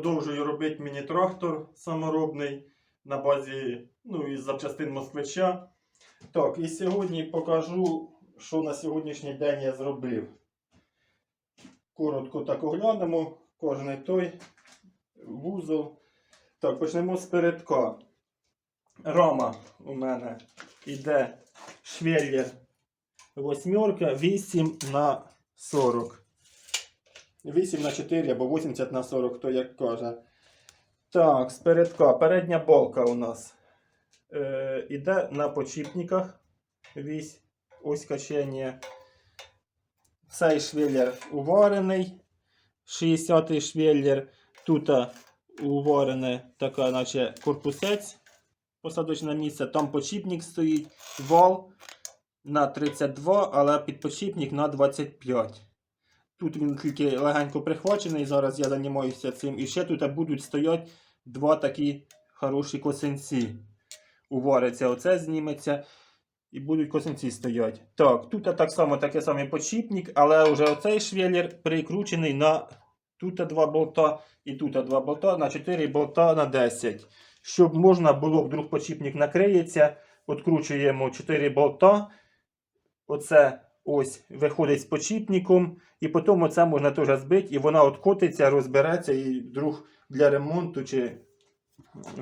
Продовжую робити міні-трактор саморобний на базі ну, із запчастин москвича. Так, і сьогодні покажу, що на сьогоднішній день я зробив. Коротко так оглянемо. Кожний той вузол. Так, почнемо з передка. Рама у мене йде швеллер восьмерка 8 на 40. 8 на 4 або 80 на 40, хто як каже. Так, спередка. Передня балка у нас е, іде на почіпниках. Вісь, ось качення. Цей швеллер уварений. 60-й швеллер. Тут уварене така, наче корпусець. Посадочне місце. Там почіпник стоїть. Вал на 32, але підпочіпник на 25. Тут він тільки легенько прихвачений, зараз я займаюся цим. І ще тут будуть стояти два такі хороші косинці. Увариться, оце зніметься. І будуть косинці стоять. Так, тут так само такий самий почіпник, але вже оцей швеллер прикручений на тут два болта і тут два болта, на 4 болта на 10. Щоб можна було, вдруг почіпник накриється, відкручуємо 4 болта. Оце ось виходить з почіпником, і потім оце можна теж збити, і вона откотиться, розбереться, і вдруг для ремонту чи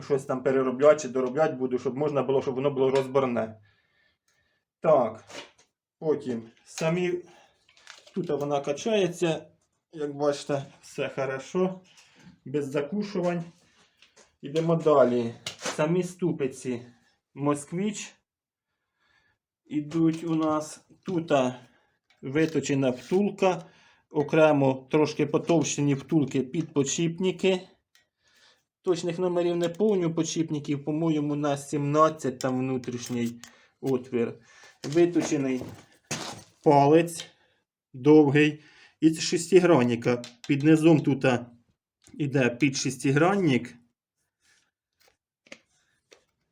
щось там переробляти чи доробляти буду, щоб можна було, щоб воно було розборне. Так, потім самі тут вона качається, як бачите, все хорошо, без закушувань. Йдемо далі. Самі ступиці Москвич ідуть у нас. Тут виточена втулка, окремо трошки потовщені втулки під почіпники. Точних номерів не помню почіпників, по-моєму, на 17 там внутрішній отвір. Виточений палець довгий із шестигранника. Під низом тут іде під шестигранник.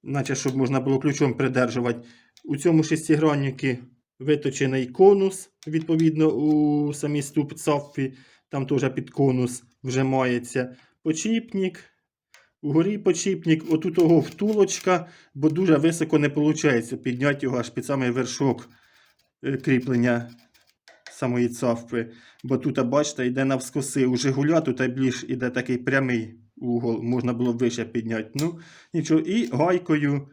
Наче, щоб можна було ключом придержувати. У цьому шестиграннику виточений конус, відповідно, у самій ступцавці, там теж під конус вже мається почіпник. Угорі почіпник, отут того втулочка, бо дуже високо не виходить підняти його аж під самий вершок е, кріплення самої цавки. Бо тут, бачите, йде навскоси. У Жигуля тут більш іде такий прямий угол, можна було вище підняти. Ну, нічого. І гайкою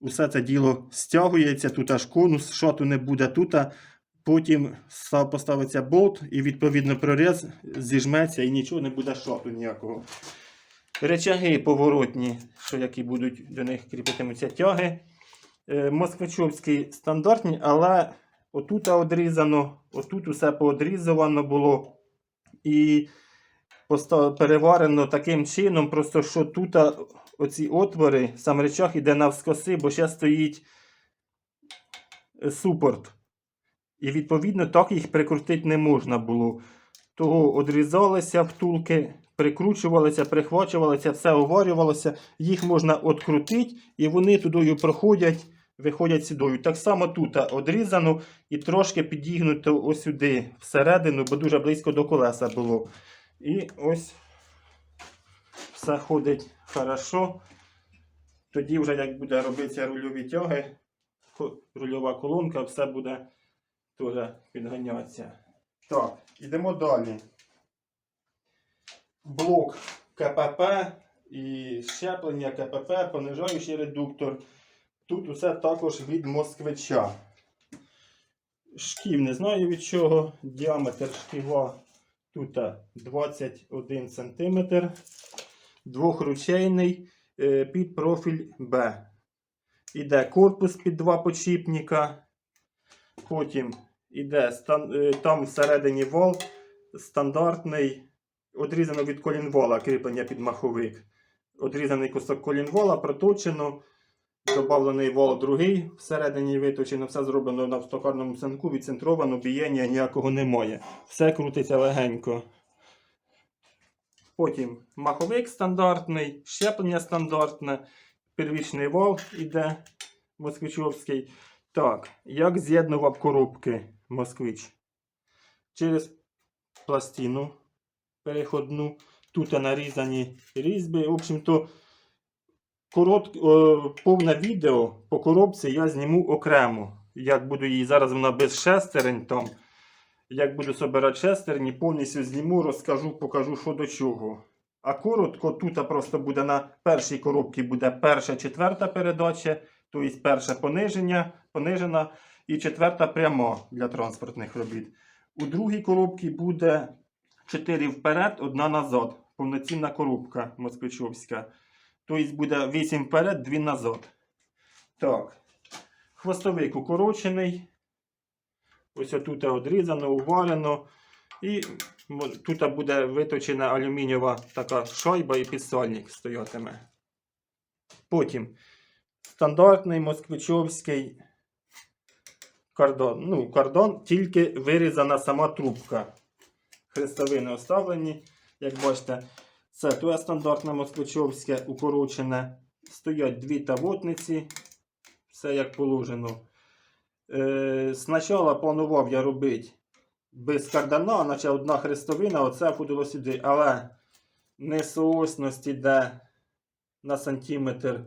усе це діло стягується, тут аж конус, шату не буде тут. Потім поставиться болт і відповідно проріз зіжметься і нічого не буде шату ніякого. Речаги поворотні, що які будуть до них кріпитимуться тяги. Е, Москвичовські стандартні, але отут одрізано, отут усе поодрізано було. І переварено таким чином, просто що тут оці отвори, сам речах іде навскоси, бо ще стоїть е, супорт. І відповідно так їх прикрутити не можна було. Того одрізалися втулки, прикручувалися, прихвачувалися, все оварювалося. Їх можна открутити, і вони тудою проходять, виходять сюдою. Так само тут одрізано і трошки підігнуто ось сюди, всередину, бо дуже близько до колеса було. І ось все ходить хорошо. Тоді вже як буде робитися рульові тяги, рульова колонка, все буде теж підганятися. Так, йдемо далі. Блок КПП і щеплення КПП, понижаючий редуктор. Тут усе також від москвича. Шків не знаю від чого. Діаметр шківа тут 21 см. Двохручейний е, під профіль Б. Іде корпус під два почіпника. Потім іде е, там всередині вал стандартний, одрізано від колінвола кріплення під маховик. Одрізаний кусок колінвола, проточено. Добавлений вал другий, всередині виточено, все зроблено на стокарному санку, відцентровано, бієння ніякого немає. Все крутиться легенько. Потім маховик стандартний, щеплення стандартне, первічний вал іде москвичовський. Так, як з'єднував коробки москвич? Через пластину переходну. Тут нарізані різьби. В общем-то, повне відео по коробці я зніму окремо. Як буду її зараз вона без шестерень там. Як буду собирати шестерні, повністю зніму, розкажу, покажу, що до чого. А коротко, тут просто буде на першій коробці буде перша, четверта передача, тобто перше пониження, понижена і четверта пряма для транспортних робіт. У другій коробці буде 4 вперед, одна назад. Повноцінна коробка москвичовська. Тобто буде 8 вперед, 2 назад. Так. Хвостовик укорочений. Ось тут одрізано, увалено. І тут буде виточена алюмінієва така шайба і підсольник стоятиме. Потім стандартний москвичовський кордон. Ну, кордон, тільки вирізана сама трубка. Хрестовини оставлені. Як бачите, це тує стандартне москвичовське укорочене. Стоять дві тавотниці. Все як положено. Е, спочатку планував я робити без кардана, наче одна хрестовина, оце ходило сюди. Але несоосність іде на сантиметр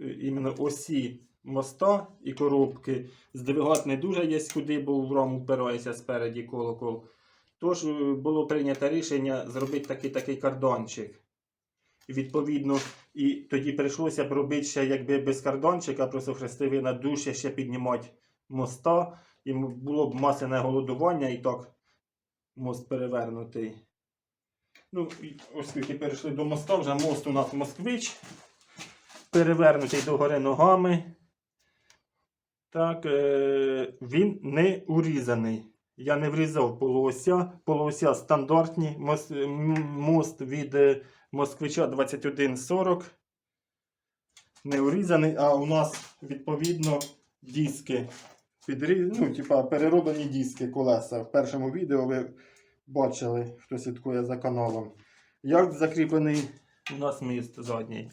е, іменно осі моста і коробки. Здвигати не дуже є куди, бо в впирається спереді колокол. Тож е, було прийнято рішення зробити такий такий кордончик. Відповідно, і тоді прийшлося б робити ще якби без кордончика, просто хрестовина дужче ще піднімати моста. І було б масляне голодування, і так мост перевернутий. Ну, оскільки перейшли до моста, вже мост у нас москвич. Перевернутий догори ногами. Так, е- він не урізаний. Я не врізав полуося. Полуося стандартні. Мос- мост від е, москвича 2140. Не урізаний, а у нас відповідно диски. Підріз... Ну, типа, перероблені диски колеса. В першому відео ви бачили, хто слідкує за каналом. Як закріплений у нас міст задній.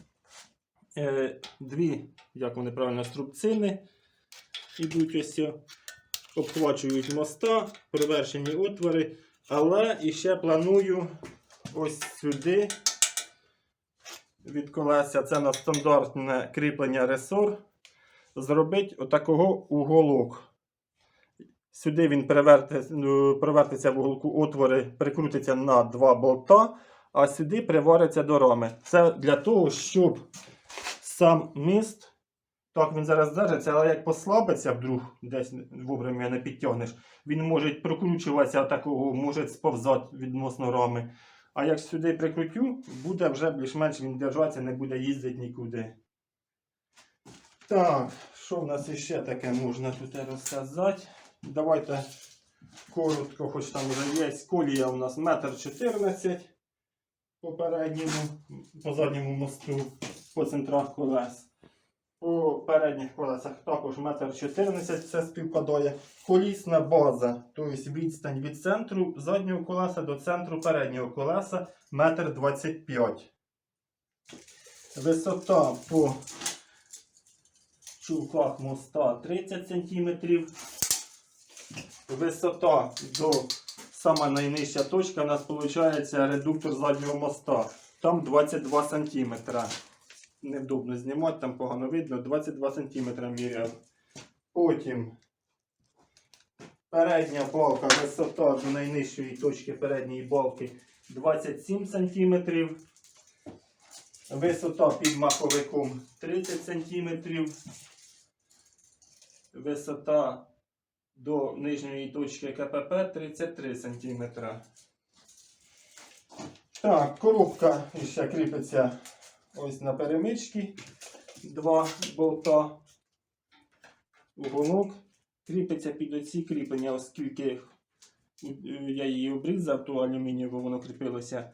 Е, дві, як вони правильно, струбцини ідуть ось. Обхвачують моста, привершені отвори. Але іще планую ось сюди від колеса. Це на стандартне кріплення ресор. Зробити отакого уголок. Сюди він переверти- ну, в уголку отвори, прикрутиться на два болта, а сюди привариться до рами. Це для того, щоб сам міст, так він зараз держиться, але як послабиться вдруг, десь вовремя не підтягнеш, він може прокручуватися такого, може сповзати відносно рами. А як сюди прикрутю, буде вже більш-менш він держатися, не буде їздити нікуди. Так, що в нас іще таке можна тут розказати? Давайте коротко, хоч там вже є. Колія у нас метр 14 по передньому, по задньому мосту, по центрах колес. По передніх колесах також метр 14 це співпадає. Колісна база, тобто відстань від центру заднього колеса до центру переднього колеса метр 25. Висота по чулках моста 30 см. Висота до сама найнижча точка у нас виходить редуктор заднього моста. Там 22 см. Невдобно знімати, там погано видно. 22 см міряв. Потім передня балка, висота до найнижчої точки передньої балки 27 см. Висота під маховиком 30 см. Висота до нижньої точки КПП 33 см. Так, коробка ще кріпиться ось на перемичці. Два болта. Уголок кріпиться під оці кріплення, оскільки я її обрізав, то алюмінієво воно кріпилося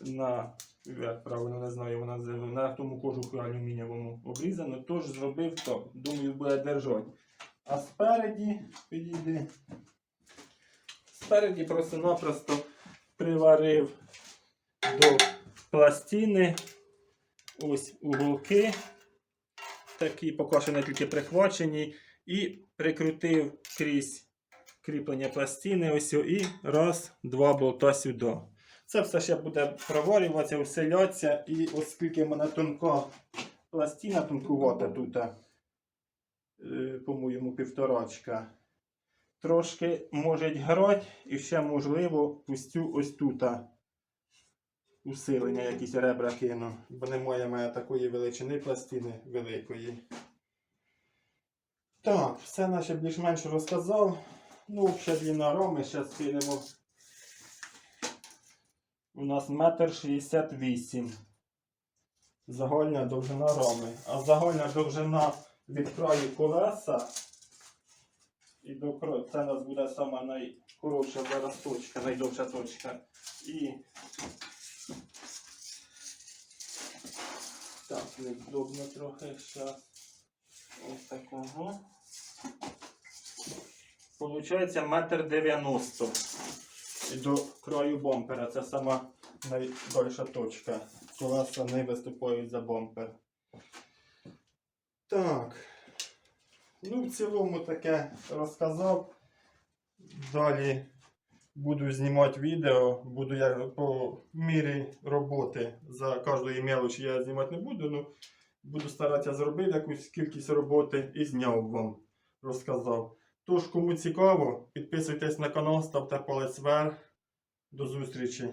на, як правильно не знаю, вона на тому кожуху алюмінієвому обрізано, тож зробив то. Думаю, буде держати. А спереді підійди. Спереді просто-напросто приварив до пластини ось уголки. Такі поки що не тільки прихвачені. І прикрутив крізь кріплення пластини. Ось і раз, два болта сюди. Це все ще буде проварюватися, вселятися. І оскільки в мене тонка пластина, тонкувата тут, е, по-моєму, півторачка. Трошки може грати і ще, можливо, пустю ось тут усилення, якісь ребра кину. Бо немає мене такої величини пластини великої. Так, все наче більш-менш розказав. Ну, ще длина рами, зараз кинемо. У нас метр шістдесят вісім. Довжина рами. А загальна довжина від краю колеса і до краю. Це у нас буде сама найкоротша зараз точка, найдовша точка. І невдобно трохи зараз. Ось такого. Получається метр дев'яносто. І до краю бампера. Це сама найдольша точка. Колеса не виступають за бампер. Так. Ну, в цілому таке розказав. Далі буду знімати відео, буду я по мірі роботи за кожної мелочі я знімати не буду. але буду старатися зробити якусь кількість роботи і зняв вам, розказав. Тож, кому цікаво, підписуйтесь на канал, ставте палець вверх. До зустрічі!